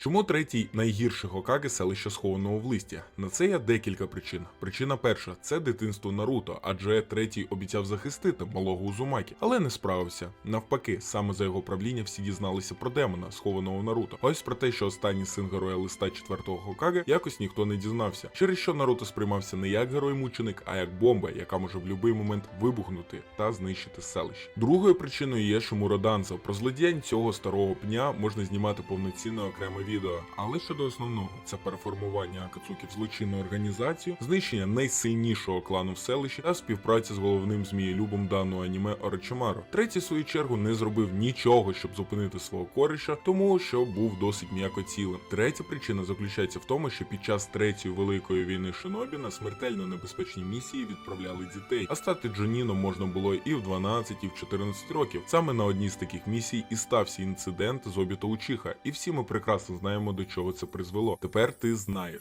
Чому третій найгірший Хокаге селище схованого в листі? На це є декілька причин. Причина перша це дитинство Наруто, адже третій обіцяв захистити малого Узумакі, але не справився. Навпаки, саме за його правління всі дізналися про демона, схованого Наруто. Ось про те, що останній син героя листа четвертого Хокаге, якось ніхто не дізнався. Через що Наруто сприймався не як герой-мученик, а як бомба, яка може в будь-який момент вибухнути та знищити селище. Другою причиною є Данзо. Про злодіянь цього старого пня можна знімати повноцінне окреме відео. Але щодо основного, це переформування Акацуки в злочинну організацію, знищення найсильнішого клану в селищі та співпраця з головним змієлюбом даного аніме Орочимаро. Третій, в свою чергу, не зробив нічого, щоб зупинити свого кориша, тому що був досить м'якоцілим. Третя причина заключається в тому, що під час третьої великої війни Шинобі на смертельно небезпечні місії відправляли дітей, а стати Джоніном можна було і в 12, і в 14 років. Саме на одній з таких місій і стався інцидент з обіта Учіха, і всі ми прекрасно знаємо, до чого це призвело. Тепер ти знаєш.